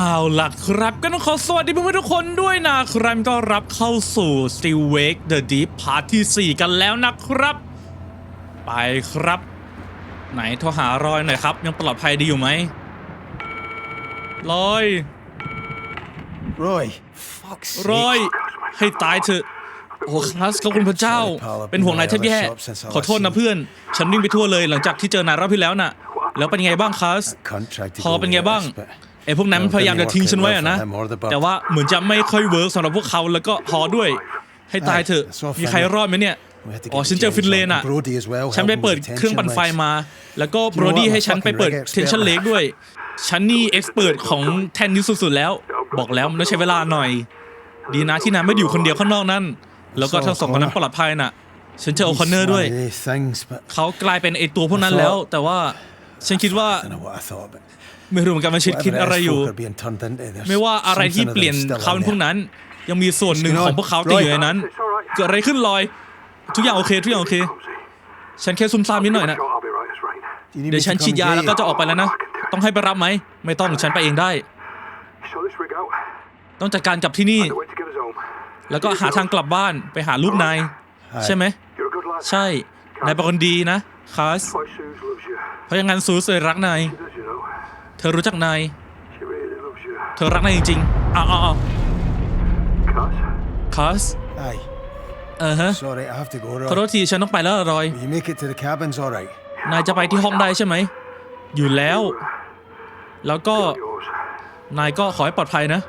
เอาล่ะครับก็ต้องขอสวัสดีเพื่อนๆทุกคนด้วยนะครับก็รับเข้าสู่ Still Wake the Deep Part ที่ 4 กันแล้วนะครับ ไปครับ ไหนโทรหารอยหน่อยครับ ยังปลอดภัยดีอยู่ไหมรอย Roy, fuck's รอยให้ตายเถอะโอ้คลาสขอบคุณพระเจ้า เป็นห่วงนายแทบแย่ขอโทษนะเพื่อน ฉันวิ่งไปทั่วเลยหลังจากที่เจอนายรอบที่แล้วน่ะ แล้วเป็นไงบ้างคลาสพอเป็นไงบ้าง ไอ้พวกนั้นมันพยายามจะทิ้งฉันไว้อะนะ แต่ว่าเหมือนจะไม่ค่อยเวิร์กสำหรับพวกเขาแล้วก็พอด้วย ให้ตายเถอะ มีใครรอดไหมเนี่ย อ๋อฉันเจอฟินเลนอะฉันไปเปิดเครื่องปั่นไฟมา แล้วก็โบรดี้ให้ฉันไปเปิดเทนชั่นเล็กด้วย ฉันนี่เอ็กซ์เปิดของแทนนี้สุดๆแล้ว บอกแล้วมันต้องใช้เวลาหน่อย ดีนะที่นายไม่ได้อยู่คนเดียวข้างนอกนั่น แล้วก็ทั้งสองคนนั้นปลอดภัยน่ะ ฉันเจอโอคอนเนอร์ด้วย เขากลายเป็นไอตัวพวกนั้นแล้ว แต่ว่าฉันคิดว่า ไม่รู้เหมือนกันมันชิดคิดอะไรอยู่ ไม่ว่าอะไรที่เปลี่ยนเขาเป็นพวกนั้น ยังมีส่วนหนึ่งของพวกเขาติดอยู่ในนั้น เกิดอะไรขึ้นลอย ทุกอย่างโอเคทุกอย่างโอเค ฉันแค่ซุ่มซ่ามนิดหน่อยนะเดี๋ยวฉันฉีดยาแล้วก็จะออกไปแล้วนะ ต้องให้ไปรับไหม ไม่ต้องฉันไปเองได้ ต้องจัดการกับที่นี่ แล้วก็หาทางกลับบ้านไปหาลูกนาย ใช่ไหม ใช่ นายเป็นคนดีนะคาสเพราะอย่างนั้นซูสเลยรักนาย เธอรู้จักนาย เธอรักนายจริงๆอ้าวอ้าวอ้าวคาส Aye. เออฮะ Sorry, I have to go, ขอโท Roy. ษทีฉันต้องไปแล้วรอย Will you make it to the cabins all right? นายจะไปที่ห้องได้ใช่ไหม อยู่แล้ว แล้วก็ นายก็ขอให้ปลอดภัยนะ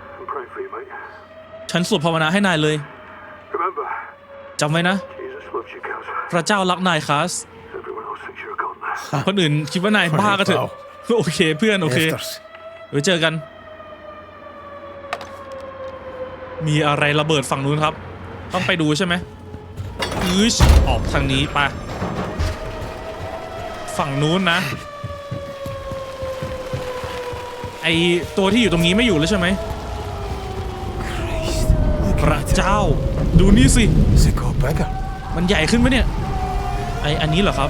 ฉันสวดภาวนาให้นายเลย จำไว้นะ พระเจ้ารักนายคาสคนอื่นคิดว่านายบ้าก็เถอะ โอเคเพื่อน โอเค Efters. ไว้เจอกัน มีอะไรระเบิดฝั่งนู้นครับ ต้องไปดูใช่ไหมอืชออกทางนี้ไปฝั่งนู้นนะ ไอตัวที่อยู่ตรงนี้ไม่อยู่แล้วใช่ไหมพระเจ้า ดูนี่สิ Has it got bigger? มันใหญ่ขึ้นไหมเนี่ย ไออันนี้เหรอครับ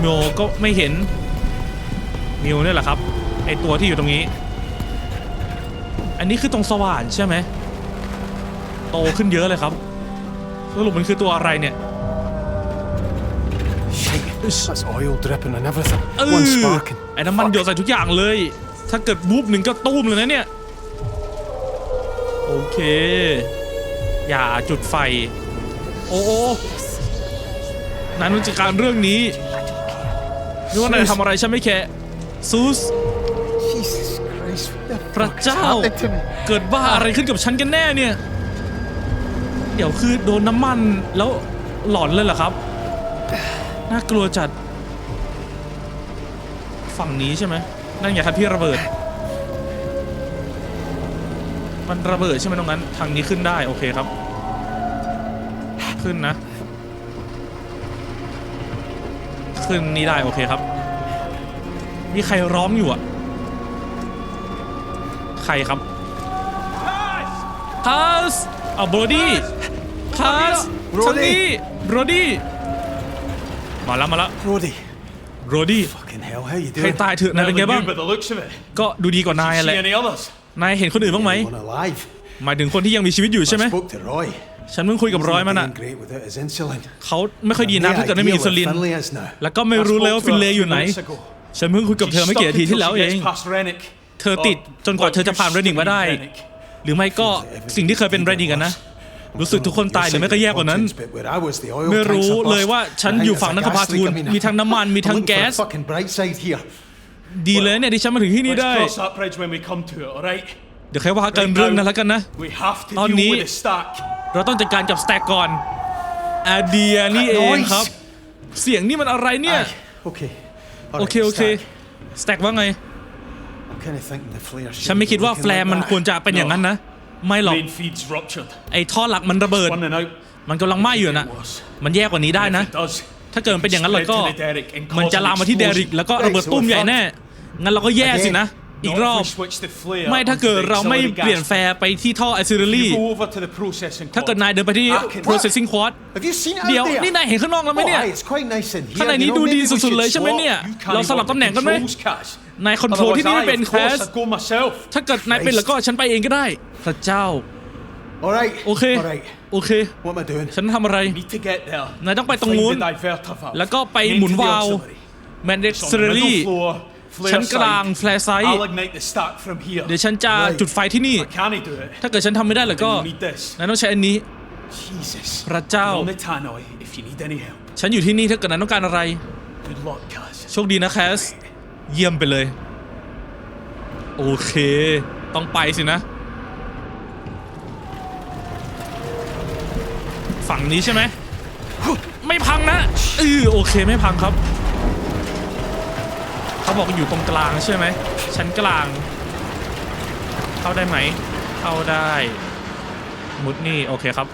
โมก็ไม่เห็นมิวเนี่ยแหละครับไอตัวที่อยู่ตรงนี้ อันนี้คือตรงสว่านใช่ไหมโตขึ้นเยอะเลยครับสรุปมันคือตัวอะไรเนี่ย Shit, that's oil dripping and everything. เอ One อ sparking. ไอ้น้ำมันหยดใส่ทุกอย่างเลย ถ้าเกิดบูบหนึ่งก็ตุ้มเลยนะเนี่ย โอเค อย่าจุดไฟ โอ้โอ้นายต้องจัดการเรื่องนี้ ไม่ว่านายทำอะไรฉันไม่แคร์ซูส พระเจ้า เกิดบ้าอะไรขึ้นกับฉันกันแน่เนี่ย เดี๋ยวคือโดนน้ำมันแล้วหลอนเลยเหรอครับ น่ากลัวจัด ฝั่งนี้ใช่ไหม นั่นไงครับพี่ระเบิด มันระเบิดใช่ไหมตรงนั้น ทางนี้ขึ้นได้โอเคครับ ขึ้นนะ ขึ้นนี้ได้โอเคครับ มีใครร้องอยู่อะใครครับคาสเอาโบรดี้คาส Brody ทางนี้โบรดี้มาแล้วมาแล้ว Brody, โบรดี้ fucking hell, how you ใคร doing? ตายเถอะนายเป็นไงบ้าง By the looks of it. ก็ดูดีกว่านายอะไร See any others? นายเห็นคนอื่นบ้างไหม One alive. หมายถึงคนที่ยังมีชีวิตอยู่ใช่ไหม I spoke to Roy. ฉันเพิ่งคุยกับร้อยมันอะ He's not doing great without his insulin. เขาไม่ค่อยดีนะถ้าเกิดไม่มีอินซูลิน Finley is now. แล้วก็ไม่รู้เลยว่าฟินเลย์อยู่ไหน Months ago. ฉันเพิ่งคุยกับเธอไม่กี่นาทีที่แล้วเอง She's stuck until she gets past Rennick. เธอติดจนกว่าเธอจะผ่านเรดดิ้งมาได้ หรือไม่ก็สิ่งที่เคยเป็นเรดดิ้งกันนะ รู้สึกทุกคนตายหรือไม่ก็แย่กว่านั้น But where I was, the oil ไม่ tanks รู้ are เลย bust. ว่าฉัน I think อยู่ it's ฝั่ง a นั้นกับ gas พาทู leak. ล I mean, มีทั้งน้ำมันมีทั้ง I'm looking แก๊ for ส the fucking bright side here. ดีเลยเนี่ยที่ฉันมาถึงที่นี่ Let's ได้ cross that bridge when we come to it, alright? เดี๋ยวใครว่ากันเรื่องนั้นแล้วกันนะ We have to Tao deal ní- with the stack. เราต้องจัดการกับสแต็กก่อนอาเดียนี่เองครับ เสียงนี่มันอะไรเนี่ย Aye, okay. โอเค โอเค สแต็กว่าไง I'm kind of thinking the flare ฉันไม่คิดว่าแฟลร์มันควรจะเป็นอย่างนั้นนะ ไม่หรอก Main feed's ruptured. ไอ้ท่อหลักมันระเบิด Running out. มันกำลังไหม้อยู่นะ มันแย่กว่านี้ได้นะ If it does, ถ้าเกิดมันเป็นอย่างนั้นเลยก็ spread to the Derrick and มัน cause จะ an ลามมาที่เดริก explosion. แล้วก็ระเบิดตุ้มใหญ่แน่ งั้นเราก็แย่สินะ อีก Not ร if อบ we switch the flare ไม่ถ้า onto เกิด the เราไม่ auxiliary เปลี่ยน gas. แฟร์ไปที่ท่อไอซิเรลี่ You go over to the processing ถ้าเกิด quad. นายเดินไปที่ I can- processing quad Have you seen it เดี๋ยว out there? นี่นายเห็นข้างนอกแล้วไหม Oh, เนี่ย aye, it's quite nice in here. ข้างใน You นี้ know, ดูดี maybe we สุดๆ should เลยใช่ไหม swap. เนี่ย You can't เราสลับ even ตำแหน่งกันไหม controls, Kaz. นายคอนโทรลที่นี่ไม่เป็น of แค course, ส I'd go myself. ถ้าเกิดนายเป็นแล้วก็ฉันไปเองก็ได้พระเจ้า All right. โอเค All right. โอเค What am I doing? ฉันทำอะไร Need to get there. นายต้องไปตรง Find นู้น the diverter valve. แล้วก็ไป Main หมุน to the วาล์ว auxiliary. แมนเด็ก It's on ซ์ the เร middle ลี่ floor, flare ชั้นกลาง side. แฟลร์ไซต์ I'll ignite the stack from here. เดี๋ยวฉันจะ Right. จุดไฟที่นี่ Can I do it? ถ้าเกิดฉันทำไม่ได้แล้วก็ Then you need this. นายต้องใช้อันนี้ Jesus. พระเจ้า You're on the tannoy if you need any help. ฉันอยู่ที่นี่ถ้าเกิดนายต้องการอะไร Good luck, Kaz. โชคดีนะแคส เยี่ยมไปเลย โอเค ต้องไปสินะ ฝั่งนี้ใช่ไหม ไม่พังนะเออโอเคไม่พังครับ เขาบอกอยู่ตรงกลางใช่ไหมชั้นกลาง เข้าได้ไหมเข้าได้ มุดนี่โอเคครับ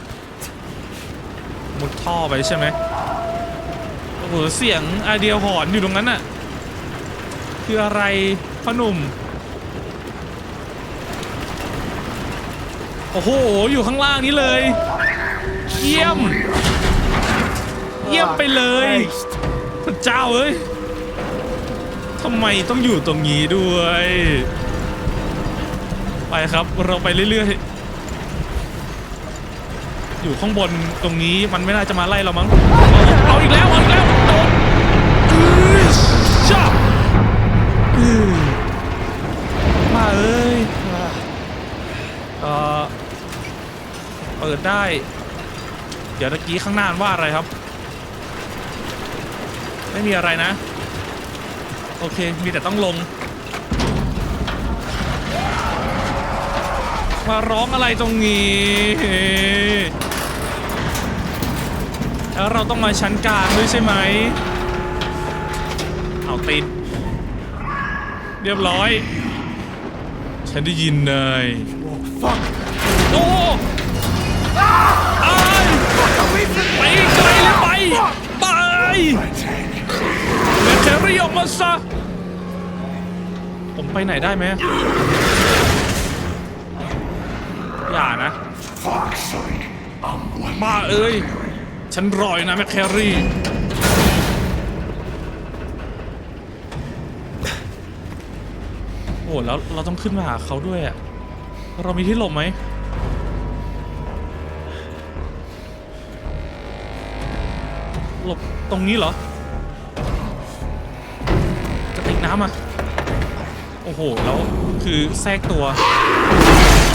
มุดท่อไปใช่ไหมโอ้โหเสียงอาเดียวหอนอยู่ตรงนั้นน่ะคืออะไรพ่อหนุ่มโอ้โห อยู่ข้างล่างนี้เลย เยี่ยม เยี่ยมไปเลย Christ. พระเจ้าเอ้ยทำไมต้องอยู่ตรงนี้ด้วย ไปครับเราไปเรื่อยๆ อยู่ข้างบนตรงนี้มันไม่น่าจะมาไล่เรามั้งเอาอีกแล้วเอาอีกแล้วโดนอื้อจ้าอือมาเอ้ยเออเปิดได้ เดี๋ยวตะกี้ข้างหน้าว่าอะไรครับ ไม่มีอะไรนะ โอเค มีแต่ต้องลง มาร้องอะไรตรงนี้ แล้วเราต้องมาชั้นกลางด้วยใช่ไหม เอาติด เรียบร้อย ฉันได้ยินเลย Fuck. โอ้อ้ายไปไกลเลยไป ไป แมครี่ออกมาซะ ผมไปไหนได้ไหมอย่านะบ้าเอ้ย ฉันรอยนะแมคแครี่ โอ้แล้วเราต้องขึ้นมาหาเขาด้วยอะเรามีที่หลบไหมหลบตรงนี้เหรอ น้ำอะ โอ้โห แล้วคือแทรกตัว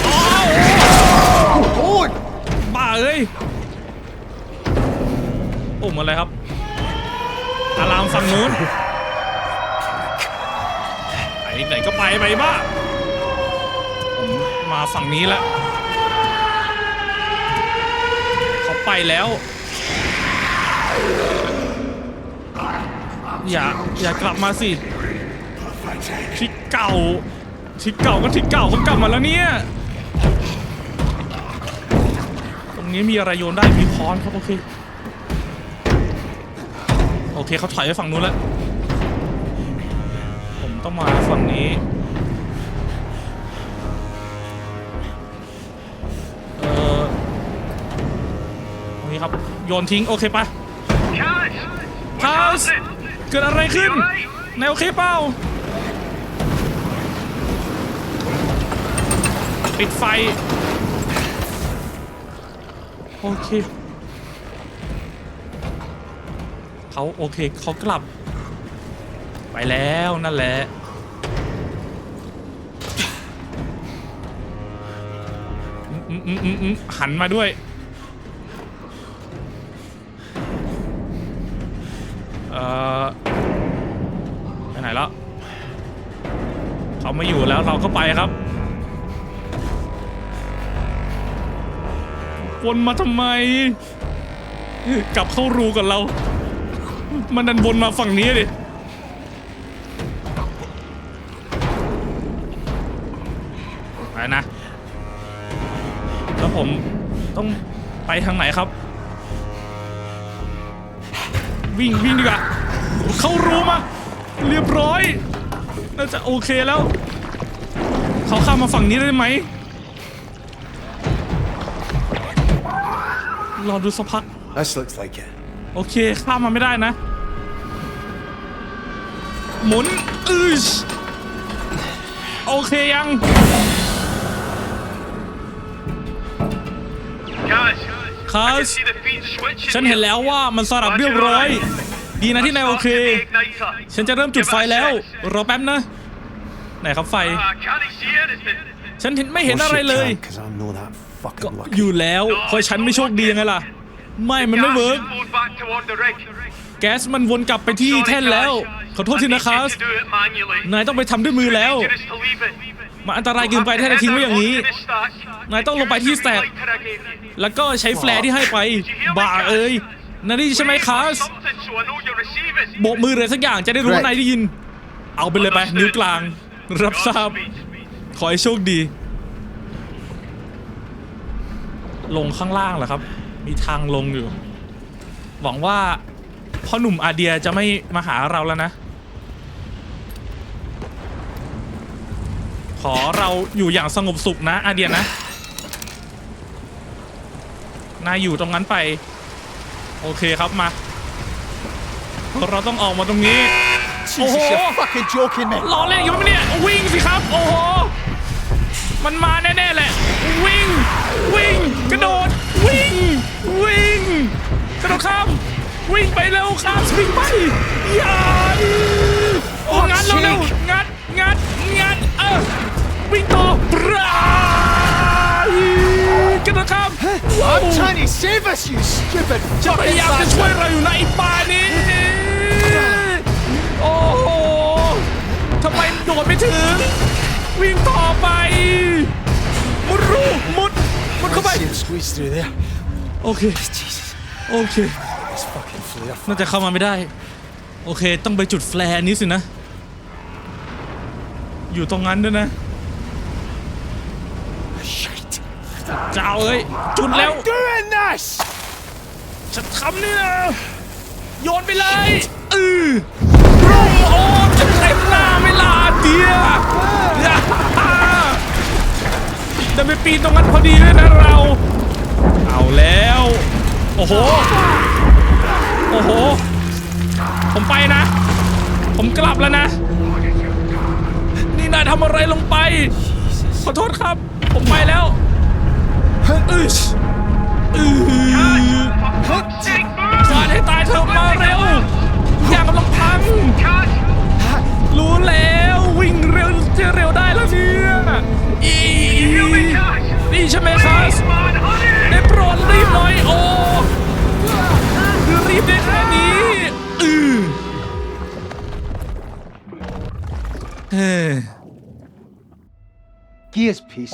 อ้าวโอ้ยบ้าเอ้ยโอ้มอะไรครับ อารามฝั่งนู้นไปไหนก็ไปไปบ้าผมมาฝั่งนี้แล้วเขาไปแล้ว อย่า อย่ากลับมาสิ ทิศเก่าทิศเก่าก็ทิศเก่าเขากลับมาแล้วเนี่ย ตรงนี้มีอะไรโยนได้มีค้อนครับโอเค โอเคเขาถอยไปฝั่งนู้นแล้ว ผมต้องมาฝั่งนี้เออตรงนี้ครับโยนทิ้งโอเคปะ Kaz! คาสเกิดอะไรขึ้น นายโอเคเปล่า ปิดไฟ โอเค เขาโอเคเขากลับ ไปแล้วนั่นแหละหันมาด้วย เอ่อไปไหนแล้วเขาไม่อยู่แล้วเราก็ไปครับ วนมาทำไม กลับเข้ารูกับเรา มันดันวนมาฝั่งนี้ดิไปนะ แล้วผมต้องไปทางไหนครับ วิ่งวิ่งดีกว่า เข้ารูมา เรียบร้อย น่าจะโอเคแล้ว เขาข้ามมาฝั่งนี้ได้ไหม รอดูสักพัก This looks like it. โอเคข้ามมาไม่ได้นะ หมุนอืชโอเคยัง Kaz, Kaz, I can see the feed switching ฉันเห็นแล้วว่ามันสลับเรียบร้อย ดีนะที่นายโอเค ฉันจะเริ่มจุดไฟแล้ว รอแป๊บนะ ไหนครับไฟ I can't see anything. ฉันเห็นไม่เห็นอะไรเลย Because I'm not that ก็ fucking อยู่ lucky. แล้วเพราะฉันไม่โชคดียังไงล่ะ ไม่มันไม่ Gas เวิร์ก is flowing back toward the rig. แก๊สมันวนกลับไปที่ Sorry, แท่นแล้ว Kaz. ขอโทษที I นะ need คา you ส to do it manually. นายต้องไปทำด้วยมือแล้ว Dangerous to leave it. มันอันตรายเกินไปถ้าจะทิ้งไว้อย่างนี้ Onto the stack. นายต้องลงไปที่สแตก Lighter I gave you. แล้วก็ใช้แฟลร์ที่ให้ไปบ้าเอ้ยนั่นนี่ใช่ไหมคาส Something so I know you receive it. โบกมือเลยสักอย่างจะได้รู้ว่านายได้ยิน เอาไปเลยไปนิ้วกลาง รับทราบ ขอให้โชคดี ลงข้างล่างเหรอครับ มีทางลงอยู่ หวังว่าพ่อหนุ่มอาเดียจะไม่มาหาเราแล้วนะ ขอเราอยู่อย่างสงบสุขนะอาเดียนะ นายอยู่ตรงนั้นไป โอเคครับมา เราต้องออกมาตรงนี้ Jesus, Oh. you're fucking joking me. ล้อเล่นอยู่ไหมเนี่ย วิ่งสิครับ โอ้โห มันมาแน่ๆแหละ วิ่ง วิ่ง กระโดด วิ่ง วิ่ง กระโดดข้าม วิ่งไปเร็วข้ามวิ่งไปอย่าโอ้งัดเร็วๆงัด งัด งัด เออ วิ่งต่อปรากระโดดข้ามว้าว I'm trying to save us, you stupid ฉันพ fucking ยายามจะช่วยเราอยู่ในะไอ้ป่านี้โอ้โหทำไมโดดไม่ถึง วิ่งต่อไป มุดรูมุด มุดเข้าไป See him squeeze through there. โอเค Jesus, โอเค this fucking flare. น่าจะเข้ามาไม่ได้ โอเค ต้องไปจุดแฟลร์นี้สินะ อยู่ตรงนั้นด้วยนะ Shite. เจ้าเอ้ย จุดแล้ว I'm doing this! ฉันทำนี่นะโยนไปเลยเออรูโอ้ เดินไปปีนตรงนั้นพอดีเลยนะเรา เอาแล้ว โอ้โห โอ้โห ผมไปนะ ผมกลับแล้วนะ นี่นายทำอะไรลงไป ขอโทษครับ ผมไปแล้วอึชอือ Take move! ฟาดให้ตายเถอะมาเร็ว อย่างกำลังพัง รู้แล้ววิ่งเร็วจะเร็วได้แล้วเนี่ยอี Kaz! นี่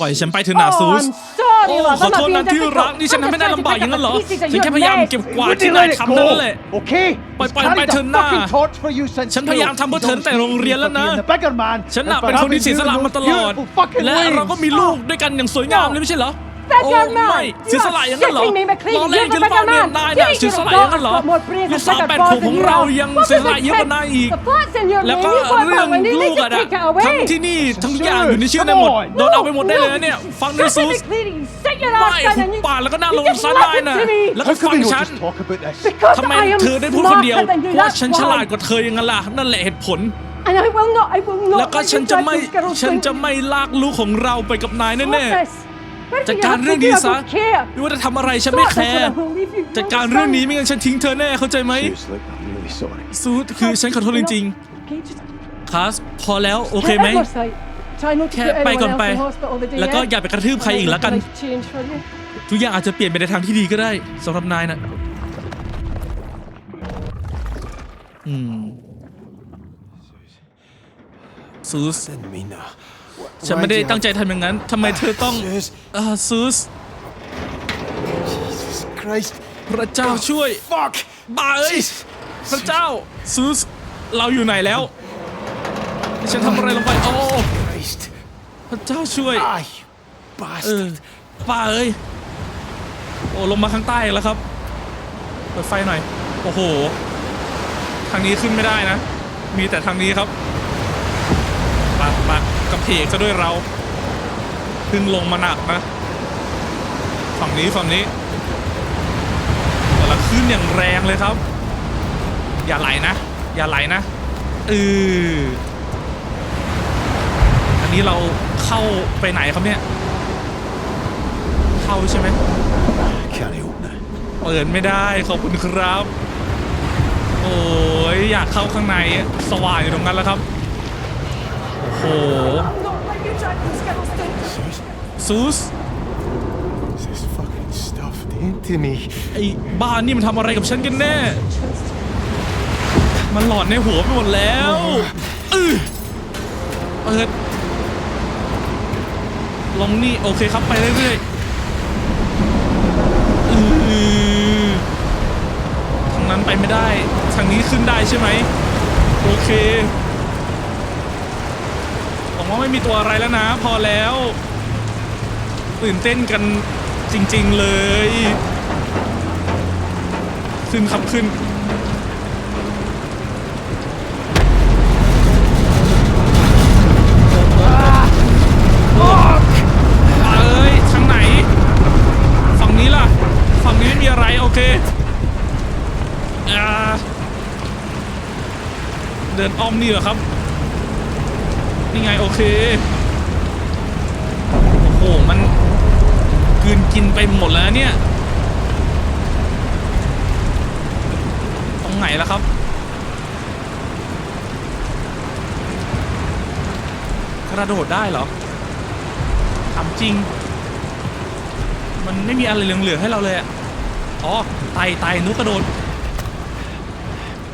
ปล่อยฉันไปเถอะนาซู Oh, ส I'm sorry, โอ้ love. ขอ I'm โท not ษ being นะที่ difficult. รักนี่ฉัน I'm ทำให้ just นาย trying to ลำบาก pick อย่าง up นั้นเหรอ the pieces that ฉัน you แค่พยายาม made. เก็บกวาด Wouldn't ที่ you นาย let it ทำนั่น go? แหละ Okay? Bye, He's bye, carried bye, the Tuna. fucking torch for you since ฉันพยายามทำเพื่อเธอตั้งแต่โรงเรียนแล้วนะ being the bigger man ฉันน่ะ and for เป็นคนที่ having เสียสละ you มาตลอด beautiful fucking และเราก็มี waves. ลูกด้วยกันอย่างสวยงามเลยไม่ใช่เหรอ Beggar โอ้ man! ไม่ You เสียสละอย่างนั้นเหรอ are shitting me, McLean. ล้อเล่น You're กัน the เปล่า beggar เนี่ย man. นายน่ะ You เสียสละ your อย่างนั้นเหรอ daughter's got more brains ลู and กสาว bigger แปด balls ขวบ than ของ you เรา have. ยัง What เสีย was สละ the เยอะกว่า threat? นายอีก The flats in your แล้ว name. ก็ You bought เรื่อง that when you ลู need ก to อะนะ take it ทั้ง away. ที่นี่ทั้งทุกอย่างอยู่ในชื่อได้หมด Come on. โดนเอาไปหมดได้เลยนะเนี่ย ฟังด้วยซู Shut ส up, McLean. Sit your ไม่ ass down หุ and บ you- ปากแล้วก็นั่งล you ง just ซัน listen ไลน์น่ะ to me. แล้วก็ How ฟั can ง we not ฉัน just talk about this? Because ทำไม I am เธอได้พูดคนเดียว smarter than you, เพราะ that's ฉันฉลาด why. กว่าเธอยังไงล่ะ นั่นแหละเหตุผล And I will not, I will แล้ว not ก็ let ฉัน you จะ drag ไม่ these girls ฉัน down. จะไม่ลากลูกของเราไปกับนาย Stop แน่ this. Where ๆ do จัด you การ have เรื่ to อง do? นี้ I ซะ don't care. ไม่ว่าจะทำอะไรฉันไม่ Stop แค this ร์ and I will leave you. จัดการเรื่องนี้ไม่งั้นฉันทิ้งเธอแน่เข้าใจไหม Seriously, I'm really sorry. ซูดคือฉันขอโทษจริง Okay, just ๆคลาสพอแล้วโอเคไหม Get Eversight. Try not to แค่ put ไป anyone ก่อน else ไป in hospital the day แล้วก็ yeah? อย่าไปกระทืบใครอีกแล้วกัน Life change for you. ทุกอย่างอาจจะเปลี่ยนไปในทางที่ดีก็ได้สำหรับนายนะอืมซูส Didn't mean that. ฉันไม่ได้ตั้งใจทำอย่างนั้นทำไมเธอต้อง Zeus. อ่าซูส Jesus Christ. พระเจ้าช่วย Fuck! บ้าเอ้ย Jesus. พระเจ้าซูสเราอยู่ไหนแล้ว ฉันทำอะไรลงไปโอ้ Christ. พระเจ้าช่วย Ah, you เออ bastard. บ้าเอ้ยโอ้ลงมาข้างใต้อีกแล้วครับเปิดไฟหน่อยโอ้โห ทางนี้ขึ้นไม่ได้นะ มีแต่ทางนี้ครับปักปัก กระเพกซะด้วยเราเพึ่งลงมาหนักนะ ฝั่งนี้ฝั่งนี้แต่ละขึ้นอย่างแรงเลยครับ อย่าไหลนะ อย่าไหลนะเอออันนี้เราเข้าไปไหนครับเนี่ย เข้าใช่ไหมเปิดไม่ได้ขอบคุณครับ โอ้ยอยากเข้าข้างในสว่างอยู่ตรงนั้นแล้วครับ โอ้โห Not let you drag these girls down. ซูส This fucking stuff into me. ไอ้บ้านนี่มันทำอะไรกับฉันกันแน่ มันหลอนในหัวไปหมดแล้วอือเปิดลงนี่โอเคครับไปเรื่อยๆอือทางนั้นไปไม่ได้ ทางนี้ขึ้นได้ใช่ไหม โอเค ผมว่าไม่มีตัวอะไรแล้วนะ พอแล้ว ตื่นเต้นกันจริง ๆเลย ขึ้นครับขึ้นเอ้ยทางไหนฝั่งนี้ล่ะฝั่งนี้ไม่มีอะไรโอเคเดินอ้อมนี่เหรอครับ นี่ไงโอเค โอ้โห มันกืนกินไปหมดแล้วเนี่ย ตรงไหนล่ะครับ กระโดดได้เหรอถามจริง มันไม่มีอะไรเหลืองๆให้เราเลยอะอ๋อ ไตไตนุกกระโดด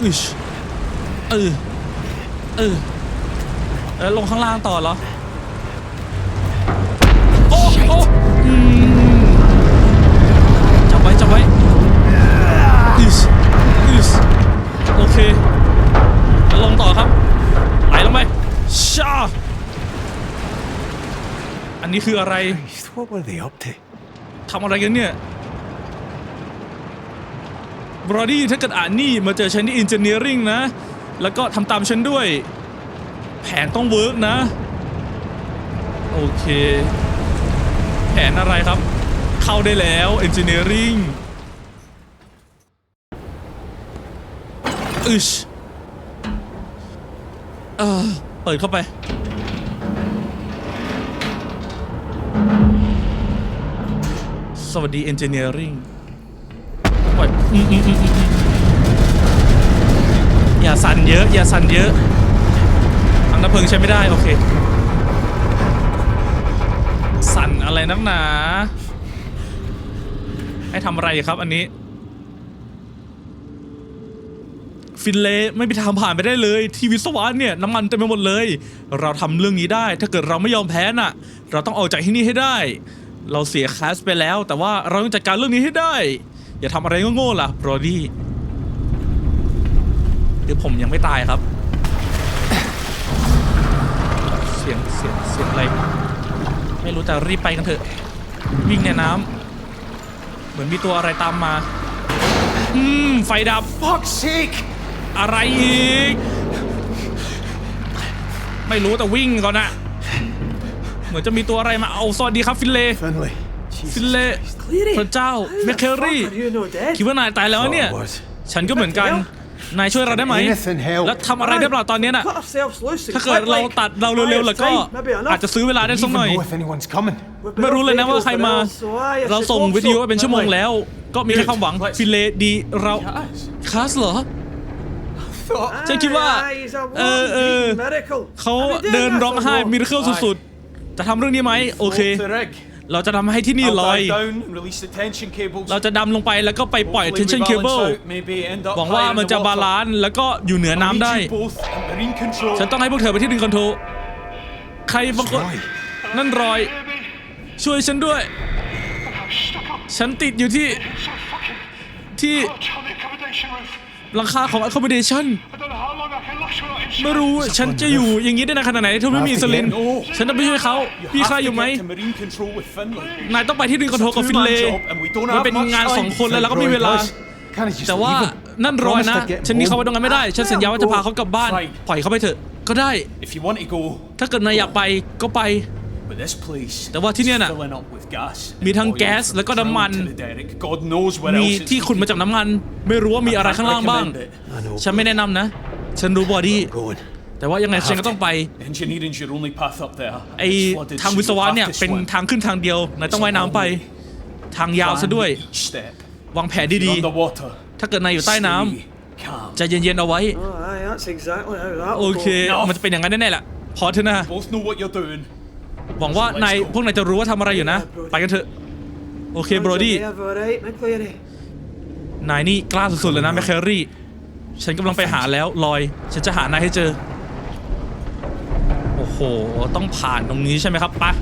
อึชเออ เออ แล้วลงข้างล่างต่อเหรอ โอ้โอ้อืมจับไว้จับไว้อึชอึชโอเคแล้วลงต่อครับไหลลงไปชาอันนี้คืออะไร Christ, what were they up to? ทำอะไรกันเนี่ย บรอดี้ถ้าเกิดอ่านนี่มาเจอฉันที่ Engineering นะ แล้วก็ทำตามฉันด้วยแผนต้องเวิร์กนะ โอเค แผนอะไรครับ เข้าได้แล้ว Engineering อึชเออเปิดเข้าไป สวัสดี Engineering ปล่อยอืมอืมอืมอืมอืมอย่าสั่นเยอะ อย่าสั่นเยอะ ทางดับเพลิงใช้ไม่ได้โอเค สั่นอะไรนักหนา ให้ทำอะไรครับอันนี้ ฟินเลไม่มีทางผ่านไปได้เลย ที่วิศวะเนี่ยน้ำมันเต็มไปหมดเลย เราทำเรื่องนี้ได้ ถ้าเกิดเราไม่ยอมแพ้น่ะ เราต้องออกจากที่นี่ให้ได้ เราเสียคลาสไปแล้ว แต่ว่าเราต้องจัดการเรื่องนี้ให้ได้ อย่าทำอะไรโง่ๆล่ะบรดี้เดี๋ยวผมยังไม่ตายครับ สียงเสียงเสียงอะไร ไม่รู้แต่รีบไปกันเถอะ วิ่งในน้ำเหมือนมีตัวอะไรตามมา อืม ไฟดับ Fuck's sake! อะไรอีก ไม่รู้แต่วิ่งก่อนนะเหมือนจะมีตัวอะไรมาเอาสวัสดีครับฟินเล Finley. ฟินเล พระเจ้าแมคเคอรี่ คิดว่านายตายแล้วเนี่ย Thought it was. ฉันก็เหมืมือนกัน นายช่วยเราได้ไหม Anything help. แล้วทำอะไรได้เปล่าตอนเนี้ยน่ะ ถ้าเกิดเราตัดเราเร็วๆแล้วก็อาจจะซื้อเวลาได้ Don't สักหน่อย even know if anyone's coming. ไม่รู้เลยนะว่าใครมาเราส่งวิดีโอไปเป็นชั่วโมงแล้ว ก็มีแค่ความหวังฟินเลดีเรา Guys, คลาสเหรอ thought ฉันคิดว่า เออเออเขาเดินร้องไห้มีเรื่องสุดๆ จะทำเรื่องนี้ไหมโอเค float the rig. เราจะทำให้ที่นี่ I'll ลอย dive down and release the tension cables. เราจะดำลงไปแล้วก็ไปปล่อย Hopefully we tension balance cable out, maybe end up หวังว่า higher in มัน the จะ water. บาลานซ์แล้วก็อยู่เหนือ I'll น้ำ need ได้ you both at marine control. ฉันต้องให้พวกเธอไปที่ดึงคอนโทรลใครบางคน Roy. นั่นรอย ช่วยฉันด้วย ฉันติดอยู่ที่ที่ on the accommodation roof. หลังคาของ accommodation I don't know how long I can last without insurance. ไม่รู้ฉันจะอยู่อย่างนี้ได้นานขนาดไหนถ้าไม่มีอิสลิน ฉันต้องไปช่วยเขา You พี่ have ข้า to อยู่ไหม get to marine control with Finley. นายต้องไปที่ดึงคอนโทรลกับฟินเลย์ Two-man job and we don't มัน have เป็น much งาน time. สองคนแล้วเราก็มีเวลา Can't just แต่ว่า leave him. นั่น I รอย promised นะ I'd get him ฉันนี่เขา home. ไว้ตรงนั้นไม่ได้ ฉันสัญญาว่าจะพาเขากลับบ้าน Fine. ปล่อยเขาไปเถอะ ก็ได้ If you want to go, ถ้าเกิดนายอยากไปก็ไป but this place แต่ว่าที่เนี่ยน่ะ is filling up with gas. มีทั้ง Oil แก๊ส from แล้วก็ the น้ำมัน drill to the derrick. God knows where มี else it's ที่ขุดมาจากน้ำมัน ไม่รู้ว่ามีอะไรข้างล่างบ้าง recommend it. I know. ฉันไม่แนะนำนะ ฉันรู้บอดี้ Going. แต่ว่ายังไงฉันก็ต้องไป Engineering's your only path up there. ไอ It's flooded, ทาง so วิศ you'll วะ have เนี่ย to เป็น swim. ทางขึ้นทางเดียวนายต้องว่ายน้ำไป ทางยาวซะด้วย Plan each step. วางแผน You're ดี underwater. ๆถ้าเกิดนายอยู่ใต้น้ำ Stay calm. ใจเย็นๆเอาไว้ Oh, aye, that's exactly how that โอ will เค go. มันจะเป็นอย่างนั้นแน่ๆแหละพอเถอะนะ หวังว่านายพวกนายจะรู้ว่าทำอะไรอยู่นะ ไปกันเถอะ โอเคบรดี้ นายนี่กล้าสุดๆเลยนะแมคแคอรี่ ฉันกำลังไปหาแล้วลอย ฉันจะหานายให้เจอ โอ้โห ต้องผ่านตรงนี้ใช่ไหมครับปะ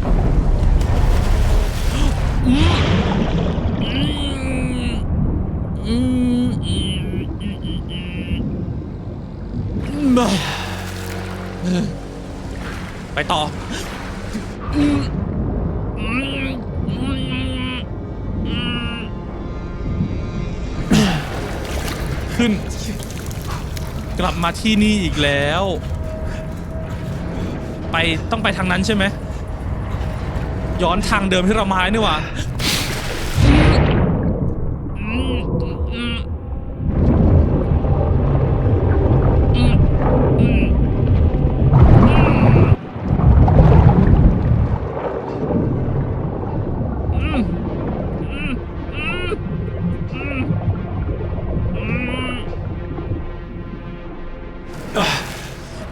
ไปต่อ มาที่นี่อีกแล้ว ไปต้องไปทางนั้นใช่ไหมย้อนทางเดิมที่เรามานี่ยว่ะ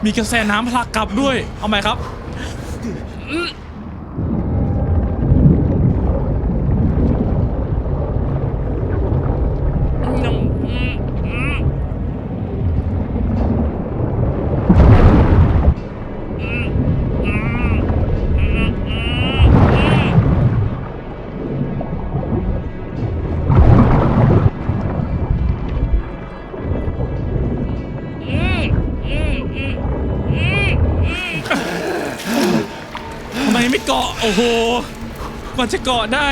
มีกระแสน้ำผลักกลับด้วย เอาไหมครับ กว่าจะเกาะได้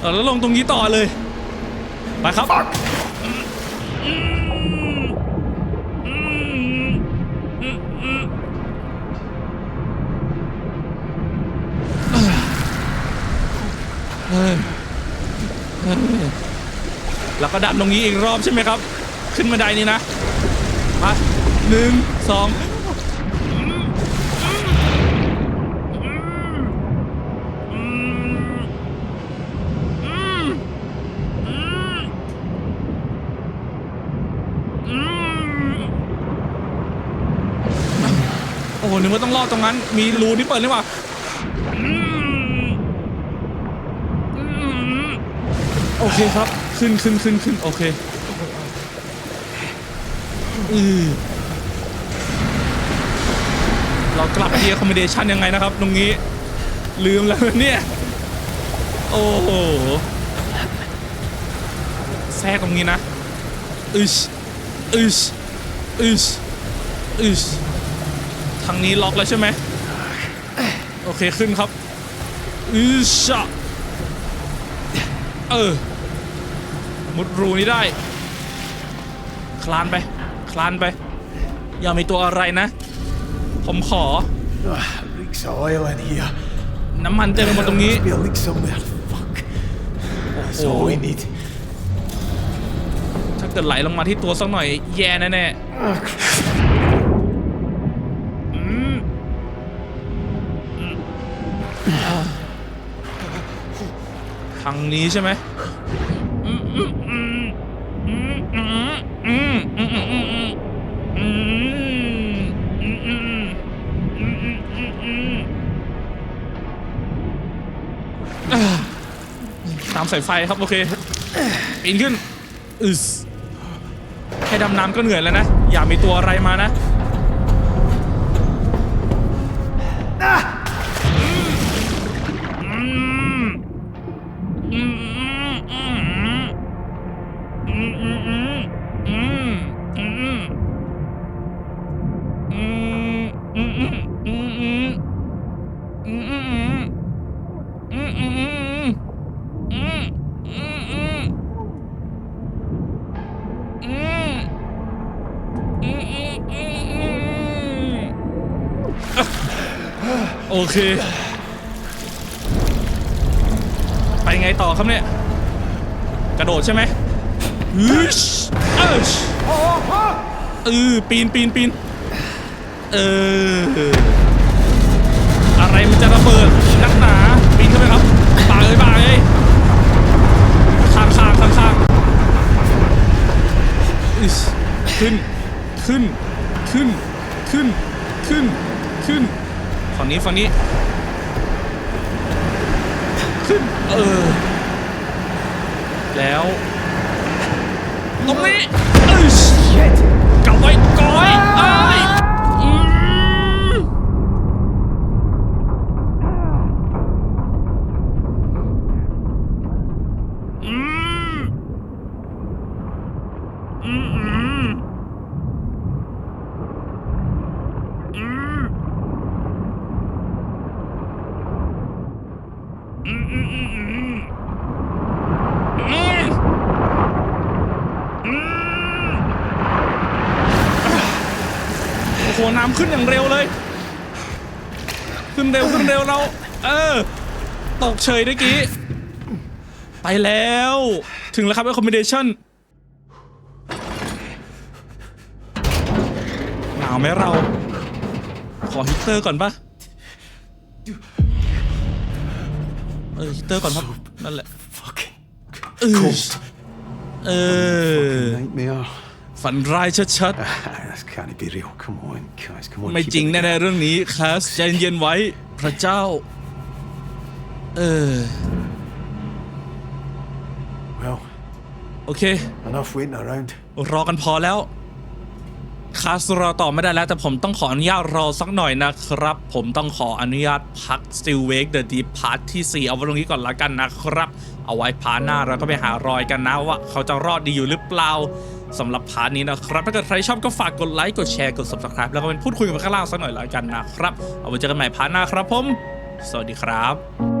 เออแล้วลงตรงนี้ต่อเลย ไปครับแล้วก็ดันตรงนี้อีกรอบใช่ไหมครับ ขึ้นบันไดนี้นะมาหนึ่งสอง โอ้โหนึกว่าต้องรอดตรงนั้น มีรูที่เปิดหรือเปล่าโอเคครับ ขึ้นขึ้นขึ้นขึ้นโอเคอือเรากลับที่ accommodation ยังไงนะครับ ตรงนี้ ลืมแล้วเนี่ย โอ้โหแทรกตรงนี้นะอึชอึชอึชอึช ทางนี้ล็อกแล้วใช่ไหมโอเคขึ้นครับอือชะเออ มุดรูนี้ได้ คลานไป คลานไป อย่ามีตัวอะไรนะ ผมขอ Ah, reeks of oil in here. น้ำมันเต็มไปหมดตรงนี้ Must be a leak somewhere. Fuck. That's all we need. ถ้าเกิดไหลลงมาที่ตัวสักหน่อยแย่แน่ๆ มอืมอืมอืมอ่าตามสายไฟครับโอเคปีนขึ้นอึสแค่ดำน้ำก็เหนื่อยแล้วนะ อย่ามีตัวอะไรมานะ ไปไงต่อครับเนี่ย กระโดดใช่ไหมฮึชเอชเออปีนปีนปีนเออ อะไรมันจะระเบิดนักหนาปีนขึ้นไปครับป่าเลยป่าเลยข้างข้างข้างข้างอิ๊สขึ้นขึ้นขึ้นขึ้นขึ้นขึ้นฝั่งนี้ฝั่งนี้ ขึ้น เออ แล้ว ตรงนี้เอ้ยกลับไว้ก่อยเอ้ย โอ้โหน้ำขึ้นอย่างเร็วเลย ขึ้นเร็วขึ้นเร็วเรา เออ ตกเฉยเมื่อกี้ ไปแล้ว ถึงแล้วครับ accommodation หนาวไหมเรา ขอฮีตเตอร์ก่อนปะเออฮีตเตอร์ก่อนครับ นั่นแหละ Fucking เออเออ nightmare. ฝันร้ายชัด This can't be real. Come on, guys. Come on. ๆไม่ keep จริง it แน่ๆเรื่องนี้คลาสใจเย็นๆไว้ พระเจ้า เออ Well, โอเค enough waiting around. รอกันพอแล้วคลาสรอต่อไม่ได้แล้ว แต่ผมต้องขออนุญาตรอสักหน่อยนะครับ ผมต้องขออนุญาตพัก Still Wake The Deep Part ที่ 4 เอาไว้ตรงนี้ก่อนละกันนะครับ เอาไว้พาร์ทหน้าเราก็ไปหารอยกันนะว่า เขาจะรอดดีอยู่หรือเปล่า สำหรับพาร์ทนี้นะครับถ้าเกิดใครชอบก็ฝากกดไลค์กดแชร์กด Subscribe แล้วก็เป็นพูดคุยกันข้างล่างสักหน่อยละกันนะครับ เอาไว้เจอกันใหม่พาร์ทหน้าครับผม สวัสดีครับ